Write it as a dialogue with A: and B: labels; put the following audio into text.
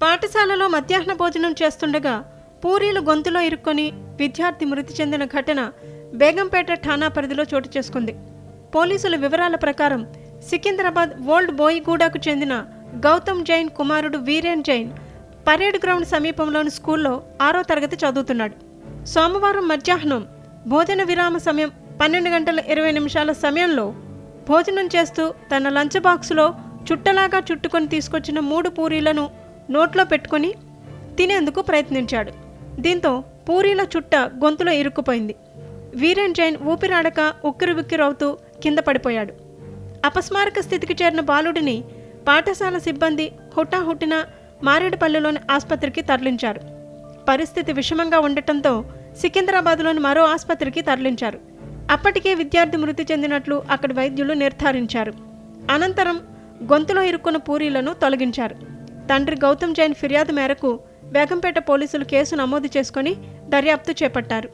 A: పాఠశాలలో మధ్యాహ్న భోజనం చేస్తుండగా పూరీలు గొంతులో ఇరుక్కొని విద్యార్థి మృతి చెందిన ఘటన బేగంపేట ఠాణా పరిధిలో చోటు చేసుకుంది. పోలీసుల వివరాల ప్రకారం సికింద్రాబాద్ ఓల్డ్ బోయిగూడకు చెందిన గౌతమ్ జైన్ కుమారుడు వీరేన్ జైన్ పరేడ్ గ్రౌండ్ సమీపంలోని స్కూల్లో ఆరో తరగతి చదువుతున్నాడు. సోమవారం మధ్యాహ్నం భోజన విరామ సమయం పన్నెండు గంటల ఇరవై నిమిషాల సమయంలో భోజనం చేస్తూ తన లంచ్ బాక్స్లో చుట్టలాగా చుట్టుకొని తీసుకొచ్చిన మూడు పూరీలను నోట్లో పెట్టుకొని తినేందుకు ప్రయత్నించాడు. దీంతో పూరీల చుట్ట గొంతులో ఇరుక్కుపోయింది. వీరేన్ జైన్ ఊపిరాడక ఉక్కిరిబిక్కిరవుతూ కింద పడిపోయాడు. అపస్మారక స్థితికి చేరిన బాలుడిని పాఠశాల సిబ్బంది హుటాహుటిన మారేడుపల్లిలోని ఆసుపత్రికి తరలించారు. పరిస్థితి విషమంగా ఉండటంతో సికింద్రాబాద్లోని మరో ఆసుపత్రికి తరలించారు. అప్పటికే విద్యార్థి మృతి చెందినట్లు అక్కడి వైద్యులు నిర్ధారించారు. అనంతరం గొంతులో ఇరుక్కున్న పూరీలను తొలగించారు. తండ్రి గౌతమ్ జైన్ ఫిర్యాదు మేరకు బేగంపేట పోలీసులు కేసు నమోదు చేసుకుని దర్యాప్తు చేపట్టారు.